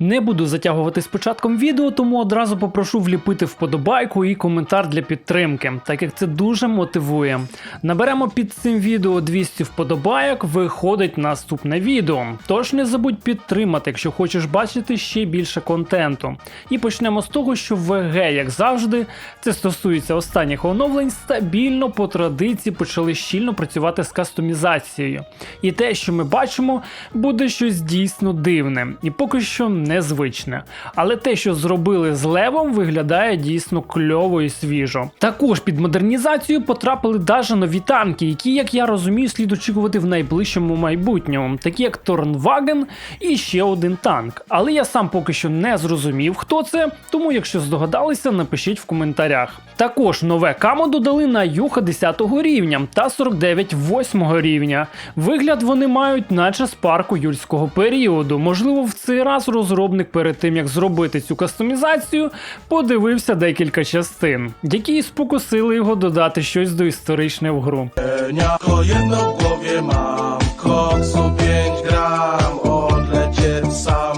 Не буду затягувати з початком відео, тому одразу попрошу вліпити вподобайку і коментар для підтримки, так як це дуже мотивує. Наберемо під цим відео 200 вподобайок, виходить наступне відео. Тож не забудь підтримати, якщо хочеш бачити ще більше контенту. І почнемо з того, що ВГ, як завжди, це стосується останніх оновлень, стабільно по традиції почали щільно працювати з кастомізацією. І те, що ми бачимо, буде щось дійсно дивне. І поки що незвичне. Але те, що зробили з левом, виглядає дійсно кльово і свіжо. Також під модернізацію потрапили даже нові танки, які, як я розумію, слід очікувати в найближчому майбутньому, такі як Торнваген і ще один танк. Але я сам поки що не зрозумів, хто це, тому якщо здогадалися, напишіть в коментарях. Також нове камо додали на Юха 10 рівня та 49 8 рівня. Вигляд вони мають, наче з парку юрського періоду. Можливо, в цей раз розробник перед тим як зробити цю кастомізацію, подивився декілька частин, які спокусили його додати щось доісторичне в гру. Jako jedno w głowie mam Koksu 5 gram Odlecieć sam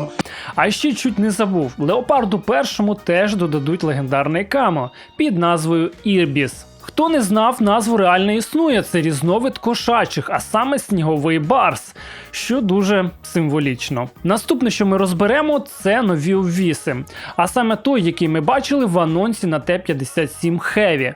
А ще чуть не забув: Леопарду першому теж додадуть легендарний камо під назвою Ірбіс. Хто не знав, назву реально існує. Це різновид кошачих, а саме сніговий барс, що дуже символічно. Наступне, що ми розберемо, це нові увіси, а саме той, який ми бачили в анонсі на Т-57 Heavy.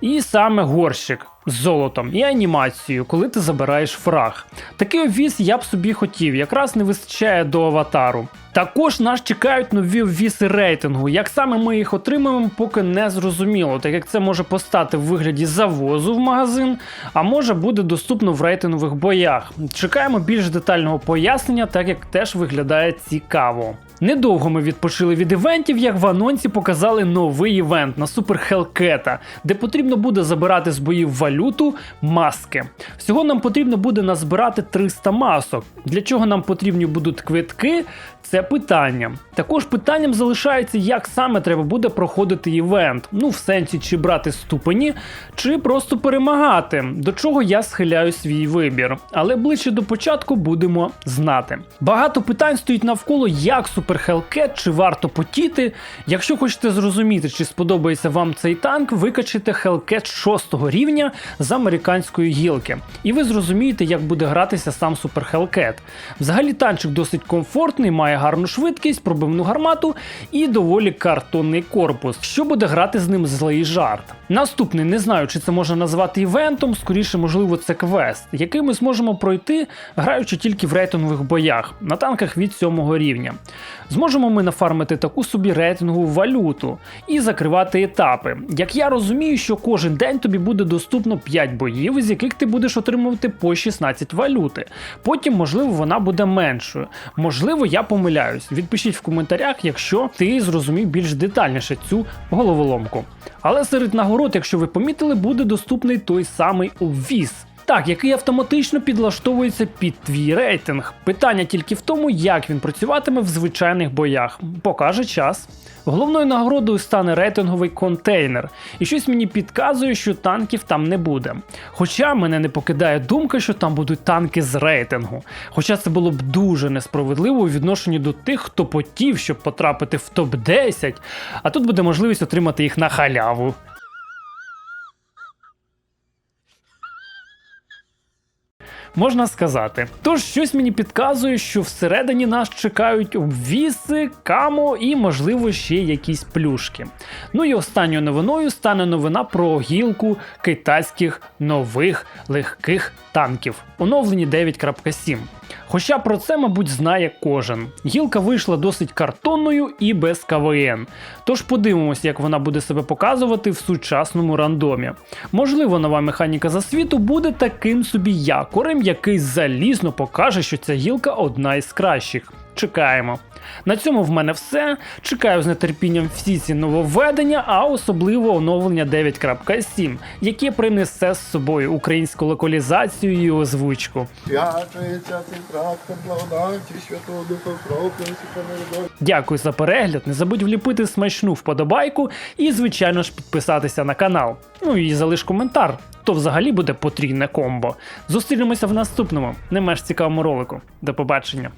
І саме горщик з золотом і анімацією, коли ти забираєш фраг. Такий обвіс я б собі хотів, якраз не вистачає до аватару. Також нас чекають нові обвіси рейтингу. Як саме ми їх отримаємо, поки не зрозуміло, так як це може постати в вигляді завозу в магазин, а може буде доступно в рейтингових боях. Чекаємо більш детального пояснення, так як теж виглядає цікаво. Недовго ми відпочили від івентів, як в анонсі показали новий івент на Супер Хелкета, де потрібно буде забирати з боїв валюту маски. Всього нам потрібно буде назбирати 300 масок. Для чого нам потрібні будуть квитки? Це питання. Також питанням залишається, як саме треба буде проходити івент. Ну, в сенсі, чи брати ступені, чи просто перемагати, до чого я схиляю свій вибір. Але ближче до початку будемо знати. Багато питань стоїть навколо, як Супер Хелкет, чи варто потіти. Якщо хочете зрозуміти, чи сподобається вам цей танк, викачайте Хелкет 6 рівня з американської гілки. І ви зрозумієте, як буде гратися сам Супер Хелкет. Взагалі танчик досить комфортний, має гарну швидкість, пробивну гармату і доволі картонний корпус. Що буде грати з ним злий жарт? Наступний, не знаю, чи це можна назвати івентом, скоріше, можливо, це квест, який ми зможемо пройти, граючи тільки в рейтингових боях на танках від 7 рівня. Зможемо ми нафармити таку собі рейтингову валюту і закривати етапи. Як я розумію, що кожен день тобі буде доступно 5 боїв, з яких ти будеш отримувати по 16 валюти. Потім, можливо, вона буде меншою. Можливо, я помиляюсь. Відпишіть в коментарях, якщо ти зрозумів більш детальніше цю головоломку. Але серед нагород, якщо ви помітили, буде доступний той самий обвіз. Так, який автоматично підлаштовується під твій рейтинг. Питання тільки в тому, як він працюватиме в звичайних боях. Покаже час. Головною нагородою стане рейтинговий контейнер, і щось мені підказує, що танків там не буде. Хоча мене не покидає думка, що там будуть танки з рейтингу. Хоча це було б дуже несправедливо у відношенні до тих, хто потів, щоб потрапити в топ-10, а тут буде можливість отримати їх на халяву. Можна сказати. Тож щось мені підказує, що всередині нас чекають обвіси, камо і, можливо, ще якісь плюшки. Ну і останньою новиною стане новина про гілку китайських нових легких танків, оновлені 9.7. Хоча про це, мабуть, знає кожен. Гілка вийшла досить картонною і без КВН. Тож подивимося, як вона буде себе показувати в сучасному рандомі. Можливо, нова механіка засвіту буде таким собі якорем, який залізно покаже, що ця гілка одна із кращих. Чекаємо. На цьому в мене все. Чекаю з нетерпінням всі ці нововведення, а особливо оновлення 9.7, яке принесе з собою українську локалізацію і озвучку. Дякую за перегляд. Не забудь вліпити смачну вподобайку і, звичайно ж, підписатися на канал. Ну і залиш коментар. То взагалі буде потрійне комбо. Зустрінемося в наступному, не менш цікавому ролику. До побачення.